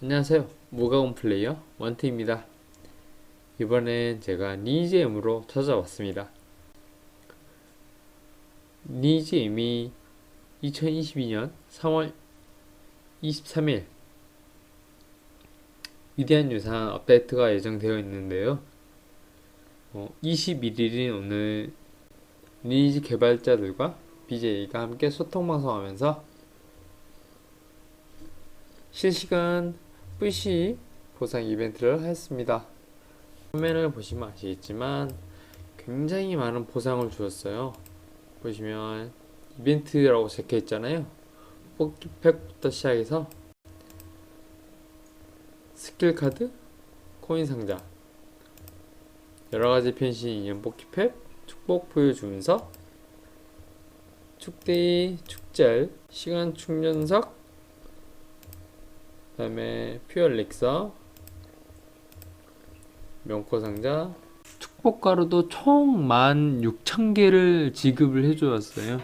안녕하세요. 무가공 플레이어 원트입니다. 이번엔 제가 니즈엠으로 찾아왔습니다. 니즈엠이 2022년 3월 23일 위대한 유산 업데이트가 예정되어 있는데요. 어, 21일인 오늘 니즈 개발자들과 BJ가 함께 소통 방송하면서 실시간 VC 보상 이벤트를 했습니다. 화면을 보시면 아시겠지만 굉장히 많은 보상을 주었어요. 보시면 이벤트라고 적혀 있잖아요. 뽑기팩부터 시작해서 스킬 카드, 코인 상자, 여러 가지 변신 인형 뽑기팩, 축복 부여 주문서, 축대이, 축젤, 시간 충전석, 그 다음에 퓨얼 렉서, 명코 상자, 축복 가루도 총 16,000개를 지급을 해주었어요.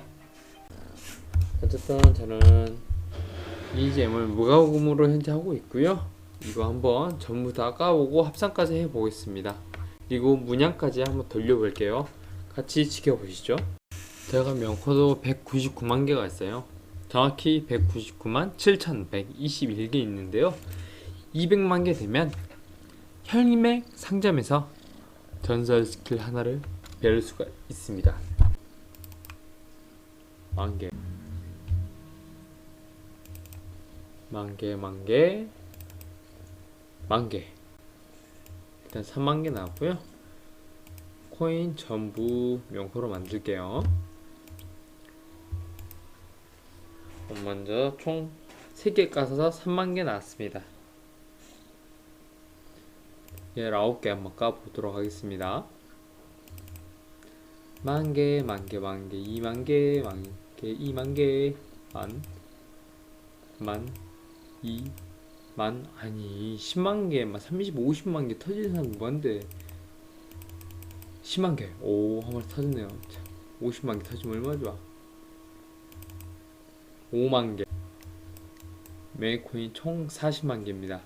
어쨌든 저는 이 잼을 무과금으로 현재 하고 있고요. 이거 한번 전부 다 까보고 합산까지 해보겠습니다. 그리고 문양까지 한번 돌려볼게요. 같이 지켜보시죠. 제가 명코도 199만 개가 있어요. 정확히 199만 7,121개 있는데요. 200만 개 되면 혈맥 상점에서 전설 스킬 하나를 배울 수가 있습니다. 만 개. 만 개, 만 개, 만 개. 일단 3만 개 나왔고요. 코인 전부 명코로 만들게요. 먼저 총 3개 까서 3만 개 나왔습니다. 19개 한번 까보도록 하겠습니다. 만 개, 만 개, 만 개, 2만 개, 만 개, 2만 개, 만, 만, 2, 만, 아니, 10만 개, 막 30, 50만 개 터지는 사람 누구한데? 10만 개, 오, 한 마리 터졌네요. 참, 50만 개 터지면 얼마나 좋아. 5만 개. 메이코인 총 40만 개입니다.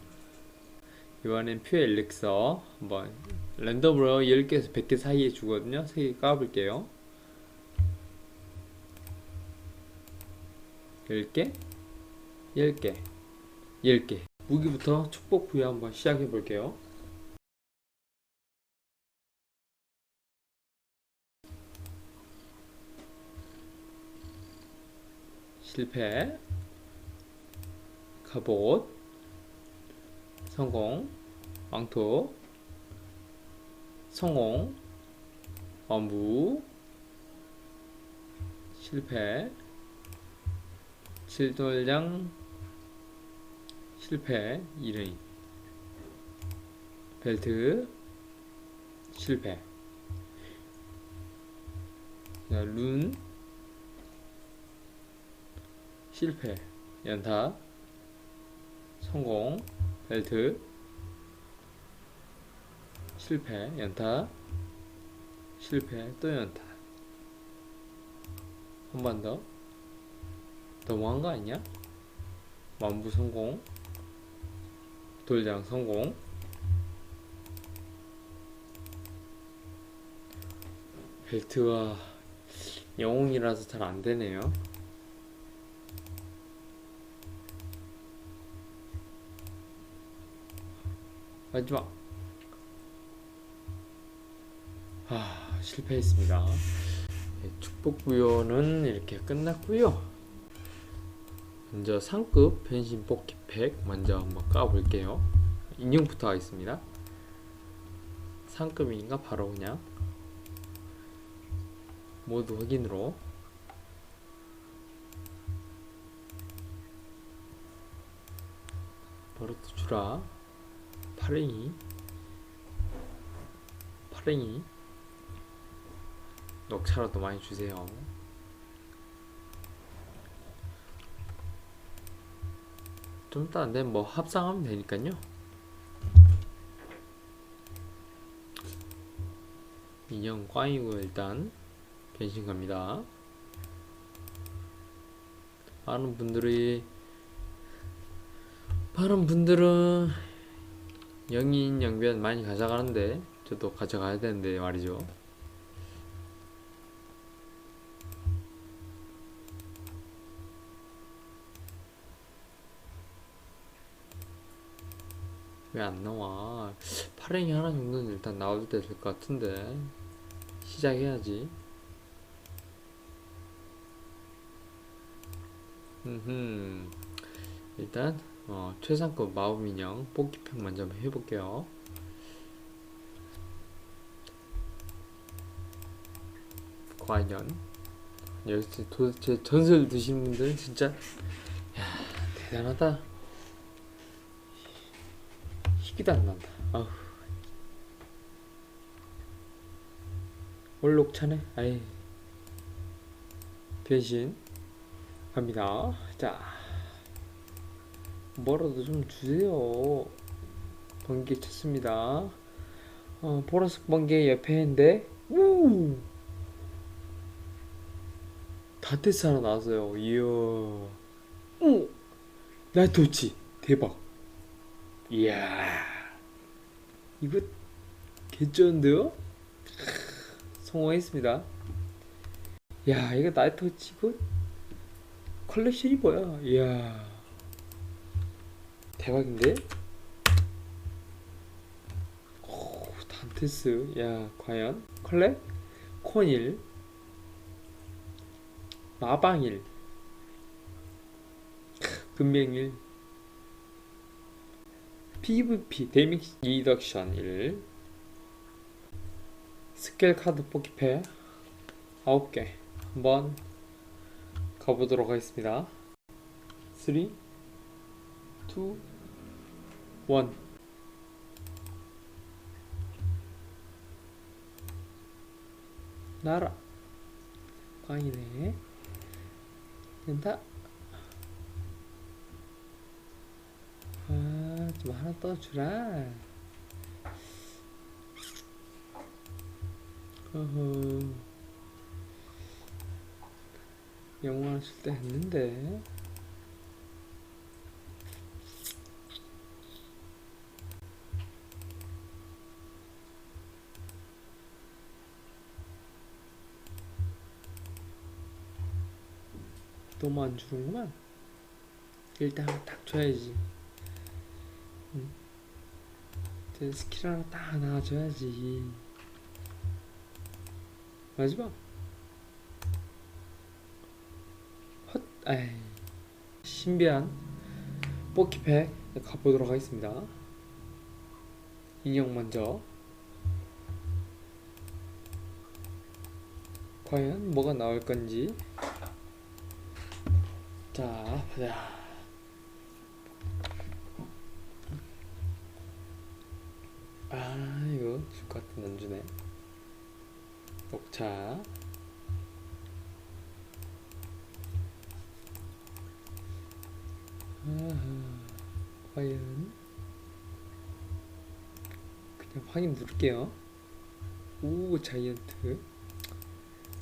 이번엔 퓨 엘릭서 한번 랜덤으로 10개에서 100개 사이에 주거든요. 3개 까볼게요. 10개, 10개, 10개. 무기부터 축복 부여 한번 시작해 볼게요. 실패, 갑옷, 성공, 왕토, 성공, 어무, 실패, 칠돌량, 실패, 이르인, 벨트, 실패, 자, 룬, 실패, 연타, 성공, 벨트, 실패, 연타, 실패, 또 연타. 한 번 더. 너무한 거 아니야? 만부 성공, 돌장 성공, 벨트가 영웅이라서 잘 안 되네요. 마지막. 아, 실패했습니다. 네, 축복 부여는 이렇게 끝났고요. 먼저 상급 변신 뽑기팩 먼저 한번 까볼게요. 인형부터 하겠습니다. 상급인가 바로 그냥 모두 확인으로 버릇도 주라 파랭이. 파랭이. 녹차라도 많이 주세요. 좀 이따 안되면 뭐 합상하면 되니까요. 인형 꽝이고 일단 변신 갑니다. 많은 분들이 급하는 분들은 영인 영변 많이 가져가는데 저도 가져가야 되는데 말이죠. 왜 안 나와? 파랭이 하나 정도는 일단 나올 때 될 것 같은데 시작해야지. 음 일단 어, 최상급 마법인형 뽑기팩 먼저 한번 해볼게요. 과연 여기서 도대체 전설 드신 분들은 진짜 야 대단하다. 희기도 안 난다. 아우. 올록 차네. 아이. 변신 갑니다. 자. 뭐라도 좀 주세요. 번개 쳤습니다. 어, 보라색 번개 옆에 있는데, 우! 다테스 하나 나왔어요. 이야. 오! 나이트워치. 대박. 이야. 이거 개쩌는데요? 성공했습니다. 야, 이거 나이트워치 이거 컬렉션이 뭐야? 이야. 대박인데? 오, 단테스. 야, 과연? 컬렉? 코일. 마방일. 금명일. PVP 데미지 리덕션 1. 스킬 카드 뽑기패 9개. 한번 가보도록 하겠습니다. 3, 2, 1. 나라. 꽝이네. 된다. 아, 좀 하나 떠주라. 어허. 영화 쓸때 했는데. 너무 안 주는구만. 일단 딱 줘야지. 응. 이제 스킬 하나 딱 나와줘야지. 마지막. 헛, 에이. 신비한 뽑기팩 가보도록 하겠습니다. 인형 먼저. 과연 뭐가 나올 건지. 자, 보자. 아, 이거 줄 것 같은 안 주네. 녹차. 아하, 과연 그냥 확인 누를게요. 오, 자이언트.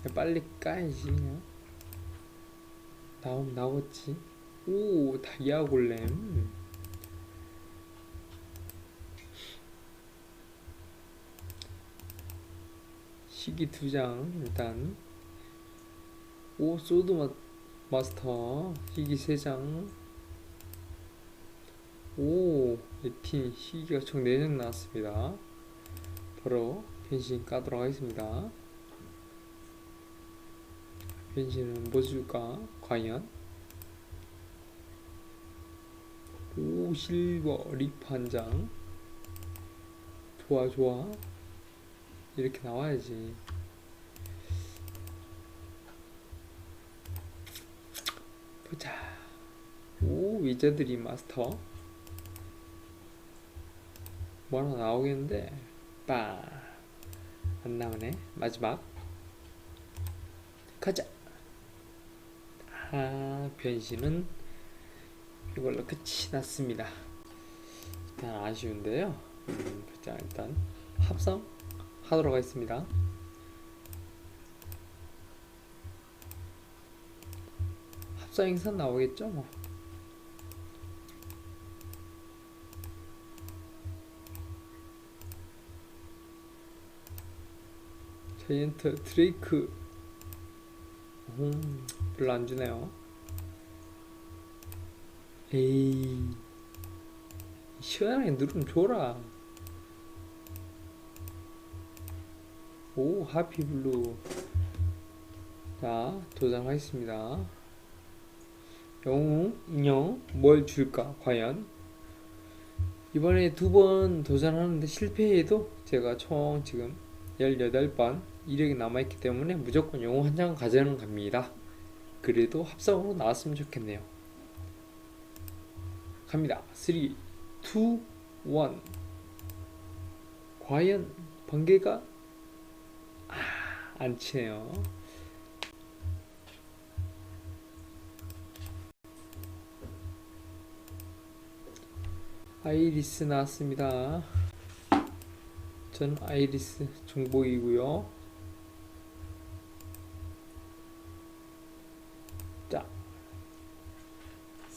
야, 빨리 까야지 그냥. 나오면 나오겠지. 오, 다이아 골렘. 시기 두 장 일단. 오, 소드 마, 마스터. 시기 세 장. 오, 에틴 시기가 총 4장 나왔습니다. 바로 변신 까도록 하겠습니다. 뭐 줄까? 과연? 오 실버 리프 한 장. 좋아 좋아. 이렇게 나와야지. 보자. 오 위저드리 마스터. 뭐 하나 나오겠는데. 빠. 안 나오네. 마지막. 가자. 하, 변신은 이걸로 끝이 났습니다. 일단 아쉬운데요. 음, 일단 합성하도록 하겠습니다. 합성 행선 나오겠죠? 뭐. 자이언트 드레이크 음, 별로 안 주네요. 에이 시원하게 누르면 줘라. 오 하피 블루. 자 도전하겠습니다. 영웅 인형 뭘 줄까 과연? 이번에 두 번 도전하는데 실패해도 제가 총 지금 18번 이력이 남아있기 때문에 무조건 영웅 한장 가져는 갑니다. 그래도 합성으로 나왔으면 좋겠네요. 갑니다. 3 2 1 과연 번개가? 아, 안 치네요. 아이리스 나왔습니다. 전 아이리스 종복이고요.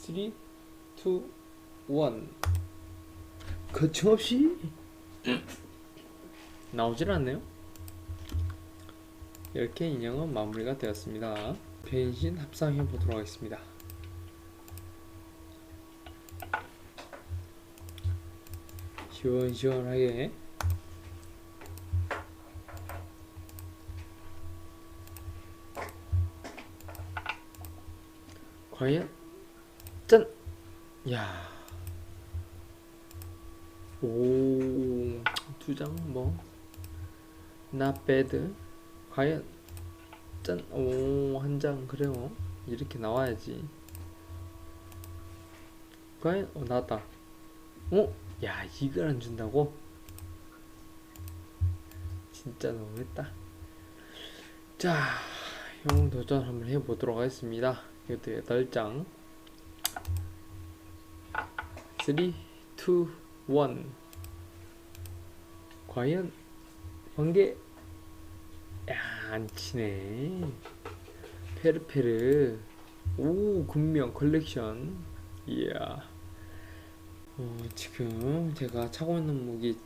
3, 2, 1 거침없이 나오질 않네요. 이렇게 인형은 마무리가 되었습니다. 변신 합성해 보도록 하겠습니다. 시원시원하게 과연 짠! 야. 오, 두 장 뭐. not bad. 과연 짠! 오, 한 장 그래요. 이렇게 나와야지. 과연 어 나왔다. 어? 야 이걸 안 준다고? 진짜 너무했다. 자, 형 도전 한번 해보도록 하겠습니다. 이것도 8장. 3, 2, 1. 과연 번개 야, 안 치네. 페르페르. 오, 금명 컬렉션. 이야. 어, 지금 제가 차고 있는 무기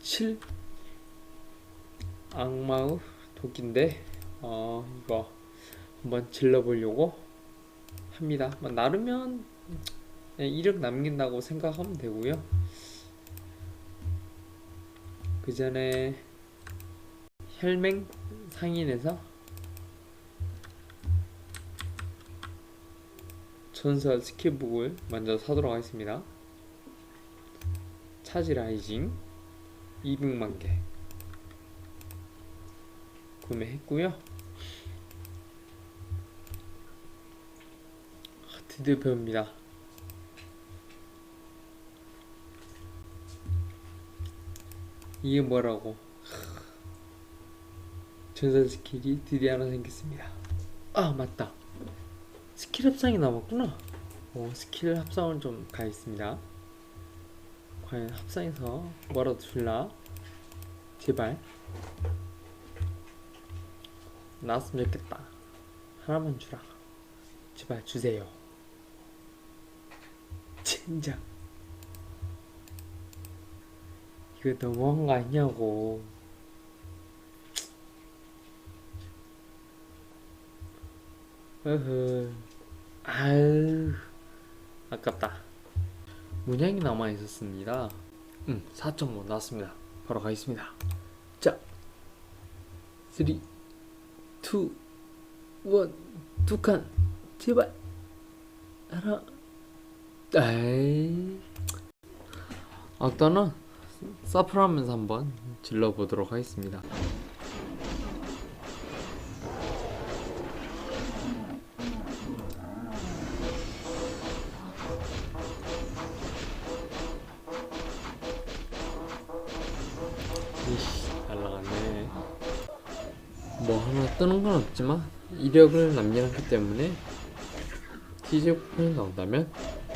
축7 악마의 도끼인데 어 이거 한번 질러보려고 합니다. 뭐 나르면 이력 남긴다고 생각하면 되고요. 그 전에 혈맹 상인에서 전설 스킬북을 먼저 사도록 하겠습니다. 차지 라이징 200만 개 구매했고요. 아, 드디어 배웁니다. 이게 뭐라고? 전설 스킬이 드디어 하나 생겼습니다. 아 맞다. 스킬 합성이 남았구나. 오, 스킬 합성은 좀 가있습니다. 과연 합성해서 뭐라도 줄라? 제발. 나왔으면 좋겠다. 하나만 주라. 제발 주세요. 진짜. 이거 너무한 거 아니냐고. 으흐. 아유. 아깝다. 문양이 남아 있었습니다. 음, 4.5 나왔습니다. 바로 가겠습니다. 자, 3, 2, 1, 두 칸, 제발. 하나, 에이. 악단은 사프라면서 한번 질러보도록 하겠습니다. 이씨, 날라갔네. 뭐 하나 뜨는 건 없지만 이력을 남겨놨기 때문에 쿠폰이 나온다면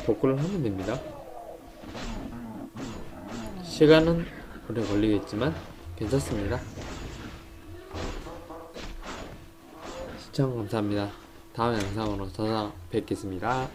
복구를 하면 됩니다. 시간은 오래 걸리겠지만 괜찮습니다. 시청 감사합니다. 다음 영상으로 찾아뵙겠습니다.